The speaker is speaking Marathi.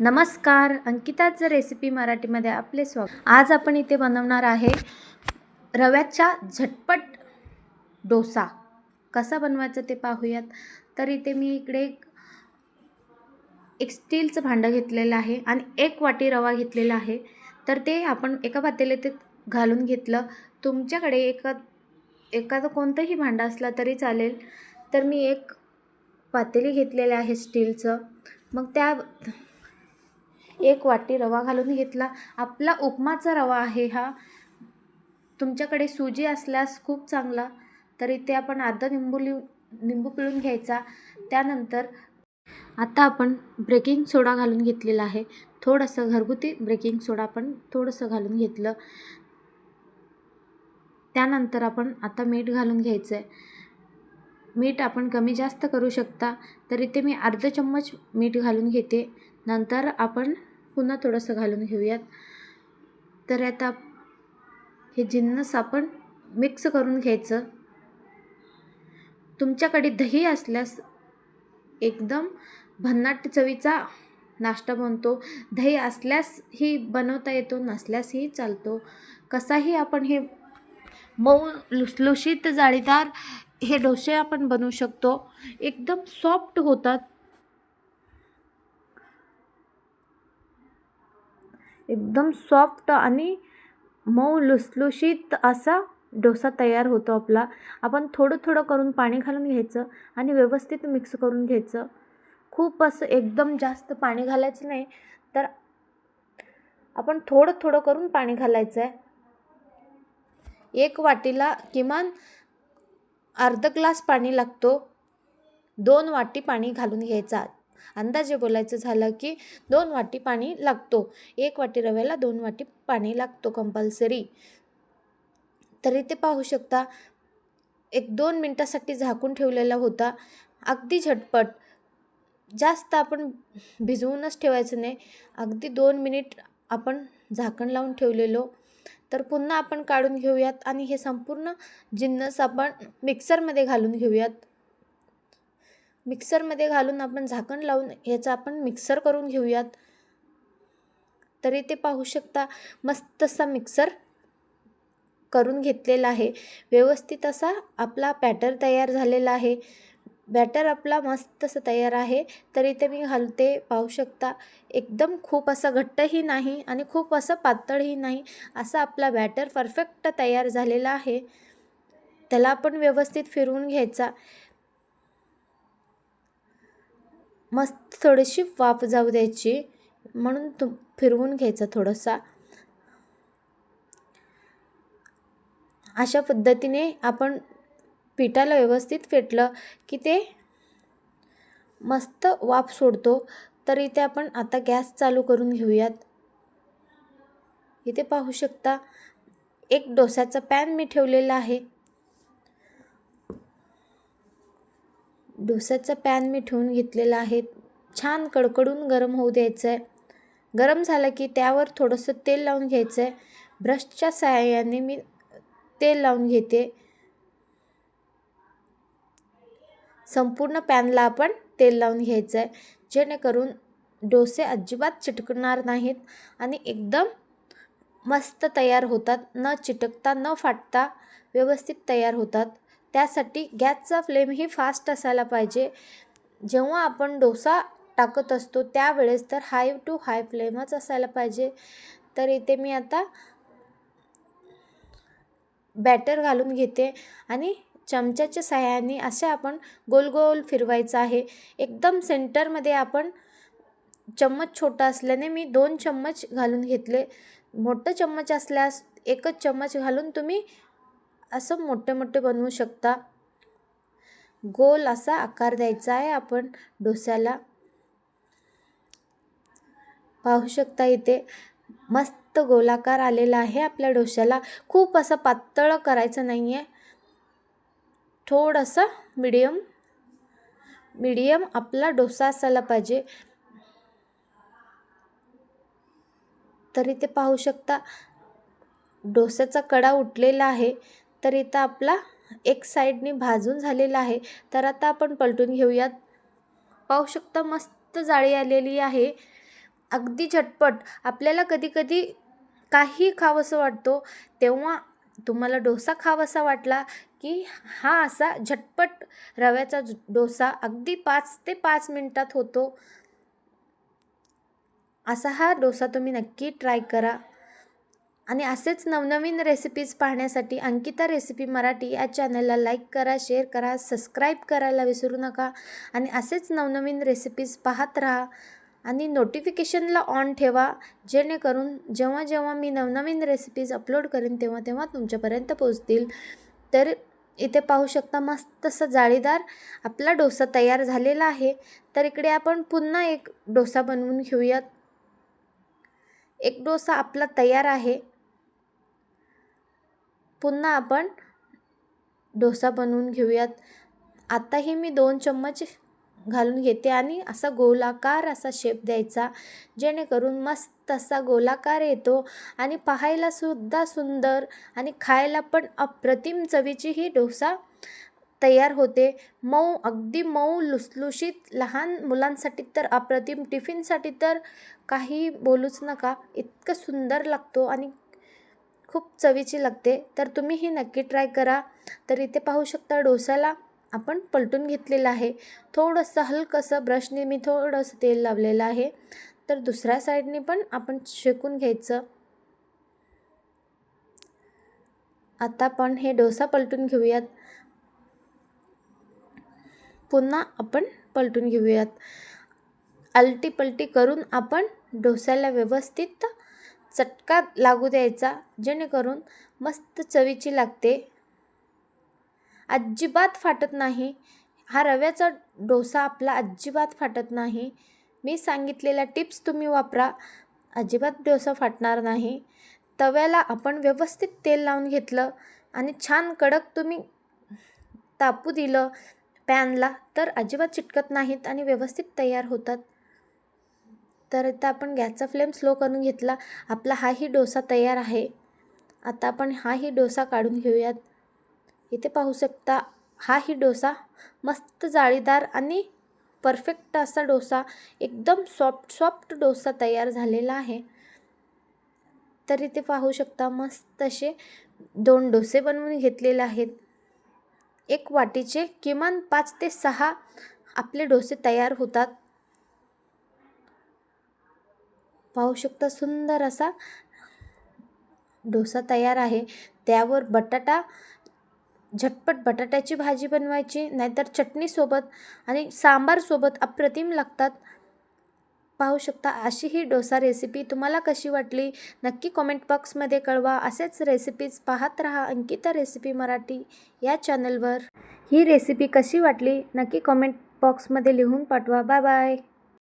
नमस्कार. अंकिताचं रेसिपी मराठीमध्ये आपले स्वागत. आज आपण इथे बनवणार आहे रव्याचा झटपट डोसा. कसा बनवायचा ते पाहूयात. तर इथे मी इकडे एक एक स्टीलचं भांडं घेतलेलं आहे आणि एक वाटी रवा घेतलेला आहे. तर ते आपण एका पातेल्यात घालून घेतलं. तुमच्याकडे एका एखादं कोणतंही भांडं असलं तरी चालेल. तर मी एक पातेली घेतलेलं आहे स्टीलचं. मग त्या एक वाटी रवा घालून घेतला. आपला उपमाचा रवा आहे हा. तुमच्याकडे सुजी असल्यास खूप चांगला. तर इथे आपण अर्धा निंबू लिव निंबू पिळून घ्यायचा. त्यानंतर आता आपण ब्रेकिंग सोडा घालून घेतलेला आहे. थोडंसं घरगुती ब्रेकिंग सोडा आपण थोडंसं घालून घेतलं. त्यानंतर आपण आता मीठ घालून घ्यायचं आहे मीठ आपण कमी जास्त करू शकता. तर इथे मी अर्धा चम्मच मीठ घालून घेते. नंतर आपण पुन्हा थोडंसं घालून घेऊयात. तर आता हे जिन्नस आपण मिक्स करून घ्यायचं. तुमच्याकडे दही असल्यास एकदम भन्नाट चवीचा नाश्ता बनतो. दही असल्यासही बनवता येतो नसल्यासही चालतो. कसाही आपण हे मऊ लुसलुशीत जाळीदार हे डोसे आपण बनवू शकतो. एकदम सॉफ्ट होतात. एकदम सॉफ्ट आणि मऊ लुसलुशीत असा डोसा तयार होतो आपला. आपण थोडं थोडं करून पाणी घालून घ्यायचं आणि व्यवस्थित मिक्स करून घ्यायचं. खूप असं एकदम जास्त पाणी घालायचं नाही तर आपण थोडं थोडं करून पाणी घालायचं आहे एक वाटीला किमान अर्ध ग्लास पाणी लागतो. दोन वाटी पाणी घालून घ्यायचा. अंदाजे बोलायचं झालं की दोन वाटी पाणी लागतो. एक वाटी रव्याला दोन वाटी पाणी लागतो कंपल्सरी तरी ते पाहू शकता एक दोन मिनटासाठी झाकून ठेवलेला होता. अगदी झटपट. जास्त आपण भिजवूनच ठेवायचं नाही. अगदी दोन मिनिट आपण झाकण लावून ठेवलेलो. तर पुन्हा आपण काढून घेऊयात आणि हे संपूर्ण जिन्नस आपण मिक्सरमध्ये घालून घेऊयात. मिक्सरमध्ये घालून आपण झाकण लावून याचा आपण मिक्सर करून घेऊयात. तरी ते पाहू शकता मस्त असा मिक्सर करून घेतलेला आहे. व्यवस्थित असा आपला बॅटर तयार झालेला आहे. बॅटर आपला मस्त असं तयार आहे. तर इथे मी घालते पाहू शकता. एकदम खूप असं घट्टही नाही आणि खूप असं पातळही नाही. असा आपला बॅटर परफेक्ट तयार झालेला आहे. त्याला आपण व्यवस्थित फिरवून घ्यायचा. मस्त थोडीशी वाफ जाऊ द्यायची. म्हणून तु फिरवून घ्यायचं थोडंसा. अशा पद्धतीने आपण पिठाला व्यवस्थित फेटलं की ते मस्त वाफ सोडतो. तर इथे आपण आता गॅस चालू करून घेऊयात. इथे पाहू शकता एक डोसाचा पॅन मी ठेवलेला आहे. डोसाचा पॅन मी ठेवून घेतलेला आहे. छान कडकडून गरम होऊ द्यायचं आहे गरम झालं की त्यावर थोडंसं तेल लावून घ्यायचं आहे ब्रशच्या सहाय्याने मी तेल लावून घेते. संपूर्ण पॅनला आपण तेल लावून घ्यायचं आहे जेणेकरून डोसे अजिबात चिटकणार नाहीत आणि एकदम मस्त तयार होतात. न चिटकता न फाटता व्यवस्थित तयार होतात. त्यासाठी गॅसचा फ्लेमही फास्ट असायला पाहिजे. जेव्हा आपण डोसा टाकत असतो त्यावेळेस तर हाय टू हाय फ्लेमच असायला पाहिजे. तर इथे मी आता बॅटर घालून घेते आणि चमच्याच्या सहाय्याने असे आपण गोल गोल फिरवायचं आहे. एकदम सेंटरमध्ये आपण चम्मच छोटा असल्याने मी दोन चम्मच घालून घेतले. मोठं चम्मच असल्यास एकच चम्मच घालून तुम्ही असं मोठे मोठे बनवू शकता. गोल असा आकार द्यायचा आहे. आपण डोस्याला पाहू शकता इथे मस्त गोलाकार आलेला आहे आपल्या डोश्याला खूप असं पातळ करायचं नाही आहे थोडंसं मिडियम मिडियम आपला डोसा असायला पाहिजे. तरी ते पाहू शकता. डोस्याचा कडा उठलेला आहे. तर इथं आपला एक साईडने भाजून झालेला आहे. तर आता आपण पलटून घेऊयात. पाहू शकता मस्त जाळी आलेली आहे. अगदी झटपट. आपल्याला कधीकधी काही खावंसं वाटतो तेव्हा तुम्हाला डोसा खावासा वाटला की हा असा झटपट रव्याचा डोसा अगदी पाच ते पाच मिनटात होतो. असा हा डोसा तुम्ही नक्की ट्राय करा. आणि असेच नवनवीन रेसिपीज पाहण्यासाठी अंकिता रेसिपी मराठी या चॅनलला लाईक करा शेअर करा सबस्क्राईब करायला विसरू नका. आणि असेच नवनवीन रेसिपीज पाहत राहा आणि नोटिफिकेशनला ऑन ठेवा जेणेकरून जेव्हा जेव्हा मी नवनवीन रेसिपीज अपलोड करेन तेव्हा तेव्हा तुमच्यापर्यंत पोचतील तर इथे पाहू शकता मस्त असं जाळीदार आपला डोसा तयार झालेला आहे. तर इकडे आपण पुन्हा एक डोसा बनवून घेऊयात. एक डोसा आपला तयार आहे. पुन्हा आपण डोसा बनवून घेऊयात. आत्ताही मी दोन चम्मच घालून घेते आणि असा गोलाकार असा शेप द्यायचा जेणेकरून मस्त असा गोलाकार येतो आणि पाहायला सुद्धा सुंदर आणि खायला पण अप्रतिम चवीची ही डोसा तयार होते. मऊ अगदी मऊ लुसलुशीत लहान मुलांसाठी तर अप्रतिम. टिफिनसाठी तर काही बोलूच नका. इतकं सुंदर लागतो आणि खूप चवीची लागते. तर तुम्ही ही नक्की ट्राय करा. तर इथे पाहू शकता डोसाला आपण पलटून घेतलेलं आहे. थोडंसं हलकंसं ब्रशने मी थोडंसं तेल लावलेलं आहे. तर दुसऱ्या साईडने पण आपण शेकून घ्यायचं. आता आपण हे डोसा पलटून घेऊयात. पुन्हा आपण पलटून घेऊयात. आलटी पलटी करून आपण डोसाला व्यवस्थित चटका लागू द्यायचा जेणेकरून मस्त चवीची लागते. अजिबात फाटत नाही. हा रव्याचा डोसा आपला अजिबात फाटत नाही. मी सांगितलेल्या टिप्स तुम्ही वापरा. अजिबात डोसा फाटणार नाही. तव्याला आपण व्यवस्थित तेल लावून घेतलं आणि छान कडक तुम्ही तापू दिलं पॅनला तर अजिबात चिटकत नाहीत आणि व्यवस्थित तयार होतात. तर इथं आपण गॅसचा फ्लेम स्लो करून घेतला. आपला हाही डोसा तयार आहे. आता आपण हाही डोसा काढून घेऊयात. इथे पाहू शकता हाही डोसा मस्त जाळीदार आणि परफेक्ट असा डोसा एकदम सॉफ्ट सॉफ्ट डोसा तयार झालेला आहे. तर इथे पाहू शकता मस्त असे दोन डोसे बनवून घेतलेले आहेत. एक वाटीचे किमान पाच ते सहा आपले डोसे तयार होतात. पाहू शकता सुंदर असा डोसा तयार आहे. त्यावर बटाटा झटपट बटाट्याची भाजी बनवायची नाहीतर चटणीसोबत आणि सांबारसोबत अप्रतिम लागतात. पाहू शकता अशी ही डोसा रेसिपी तुम्हाला कशी वाटली? नक्की कॉमेंट बॉक्समध्ये कळवा. असेच रेसिपीज पाहत राहा अंकिता रेसिपी मराठी या चॅनलवर ही रेसिपी कशी वाटली? नक्की कॉमेंट बॉक्समध्ये लिहून पाठवा. Bye bye